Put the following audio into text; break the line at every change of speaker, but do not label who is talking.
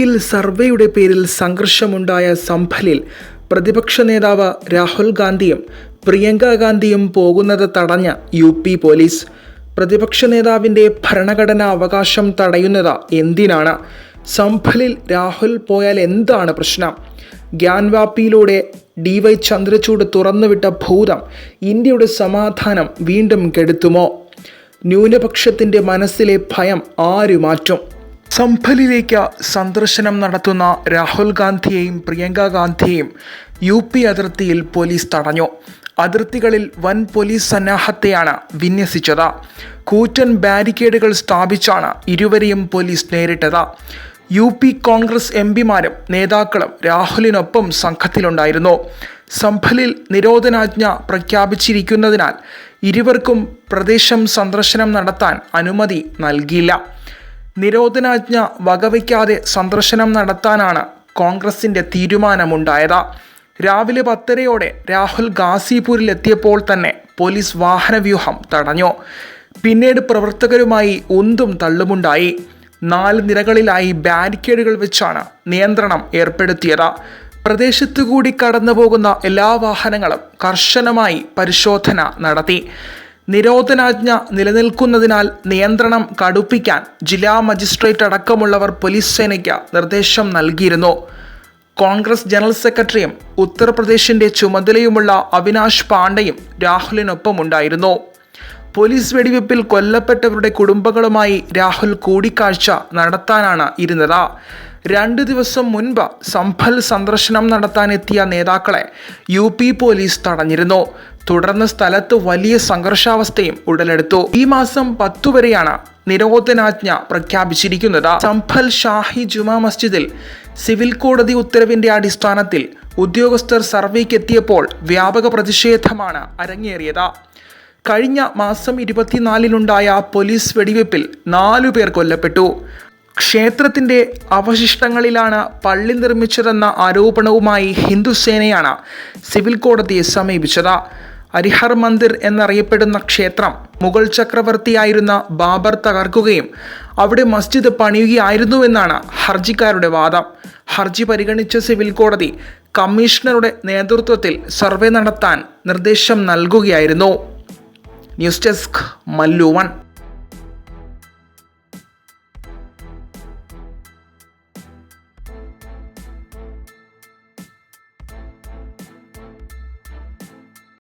പിയിൽ സർവേയുടെ പേരിൽ സംഘർഷമുണ്ടായ സംഭലിൽ പ്രതിപക്ഷ നേതാവ് രാഹുൽ ഗാന്ധിയും പ്രിയങ്ക ഗാന്ധിയും പോകുന്നത് തടഞ്ഞ യു പി പോലീസ്. പ്രതിപക്ഷ നേതാവിന്റെ ഭരണഘടനാ അവകാശം തടയുന്നത് എന്തിനാണ്? സംഭലിൽ രാഹുൽ പോയാൽ എന്താണ് പ്രശ്നം? ഗ്യാൻവാപ്പിയിലൂടെ ഡി വൈ ചന്ദ്രചൂഡ് തുറന്നുവിട്ട ഭൂതം ഇന്ത്യയുടെ സമാധാനം വീണ്ടും കെടുത്തുമോ? ന്യൂനപക്ഷത്തിന്റെ മനസ്സിലെ ഭയം ആരു മാറ്റും? സംഭലിലേക്ക് സന്ദർശനം നടത്തുന്ന രാഹുൽ ഗാന്ധിയെയും പ്രിയങ്ക ഗാന്ധിയെയും യു പി അതിർത്തിയിൽ പോലീസ് തടഞ്ഞു. അതിർത്തികളിൽ വൻ പോലീസ് സന്നാഹത്തെയാണ് വിന്യസിച്ചത്. കൂറ്റൻ ബാരിക്കേഡുകൾ സ്ഥാപിച്ചാണ് ഇരുവരെയും പോലീസ് നേരിട്ടത്. യു പി കോൺഗ്രസ് എം പിമാരും നേതാക്കളും രാഹുലിനൊപ്പം സംഘത്തിലുണ്ടായിരുന്നു. സംഭലിൽ നിരോധനാജ്ഞ പ്രഖ്യാപിച്ചിരിക്കുന്നതിനാൽ ഇരുവർക്കും പ്രദേശം സന്ദർശനം നടത്താൻ അനുമതി നൽകിയില്ല. നിരോധനാജ്ഞ വകവയ്ക്കാതെ സന്ദർശനം നടത്താനാണ് കോൺഗ്രസിന്റെ തീരുമാനമുണ്ടായത്. രാവിലെ പത്തരയോടെ രാഹുൽ ഗാസിപൂരിൽ എത്തിയപ്പോൾ തന്നെ പോലീസ് വാഹനവ്യൂഹം തടഞ്ഞു. പിന്നീട് പ്രവർത്തകരുമായി ഉന്തും തള്ളുമുണ്ടായി. നാല് നിരകളിലായി ബാരിക്കേഡുകൾ വെച്ചാണ് നിയന്ത്രണം ഏർപ്പെടുത്തിയത്. പ്രദേശത്തുകൂടി കടന്നു പോകുന്ന എല്ലാ വാഹനങ്ങളും കർശനമായി പരിശോധന നടത്തി. നിരോധനാജ്ഞ നിലനിൽക്കുന്നതിനാൽ നിയന്ത്രണം കടുപ്പിക്കാൻ ജില്ലാ മജിസ്ട്രേറ്റ് അടക്കമുള്ളവർ പോലീസ് സേനയ്ക്ക് നിർദ്ദേശം നൽകിയിരുന്നു. കോൺഗ്രസ് ജനറൽ സെക്രട്ടറിയും ഉത്തർപ്രദേശിന്റെ ചുമതലയുമുള്ള പാണ്ഡെയും രാഹുലിനൊപ്പം ഉണ്ടായിരുന്നു. പോലീസ് വെടിവെപ്പിൽ കൊല്ലപ്പെട്ടവരുടെ കുടുംബങ്ങളുമായി രാഹുൽ കൂടിക്കാഴ്ച നടത്താനാണ് ഇരുന്നത്. രണ്ട് ദിവസം മുൻപ് സംഭൽ സന്ദർശനം നടത്താനെത്തിയ നേതാക്കളെ യു പി പോലീസ് തടഞ്ഞിരുന്നു. തുടർന്ന് സ്ഥലത്ത് വലിയ സംഘർഷാവസ്ഥയും ഉടലെടുത്തു. ഈ മാസം പത്തു വരെയാണ് നിരോധനാജ്ഞ പ്രഖ്യാപിച്ചിരിക്കുന്നത്. സംഭൽ ഷാഹി ജുമാ മസ്ജിദിൽ സിവിൽ കോടതി ഉത്തരവിന്റെ അടിസ്ഥാനത്തിൽ ഉദ്യോഗസ്ഥർ സർവേക്ക് എത്തിയപ്പോൾ വ്യാപക പ്രതിഷേധമാണ് അരങ്ങേറിയത്. കഴിഞ്ഞ മാസം ഇരുപത്തിനാലിലുണ്ടായ പോലീസ് വെടിവെപ്പിൽ നാലു പേർ കൊല്ലപ്പെട്ടു. ക്ഷേത്രത്തിന്റെ അവശിഷ്ടങ്ങളിലാണ് പള്ളി നിർമ്മിച്ചതെന്ന ആരോപണവുമായി ഹിന്ദു സേനയാണ് സിവിൽ കോടതിയെ സമീപിച്ചത്. ഹരിഹർ മന്ദിർ എന്നറിയപ്പെടുന്ന ക്ഷേത്രം മുഗൾ ചക്രവർത്തിയായിരുന്ന ബാബർ തകർക്കുകയും അവിടെ മസ്ജിദ് പണിയുകയായിരുന്നുവെന്നാണ് ഹർജിക്കാരുടെ വാദം. ഹർജി പരിഗണിച്ച സിവിൽ കോടതി കമ്മീഷണറുടെ നേതൃത്വത്തിൽ സർവേ നടത്താൻ നിർദ്ദേശം നൽകുകയായിരുന്നു. News desk Mallu one.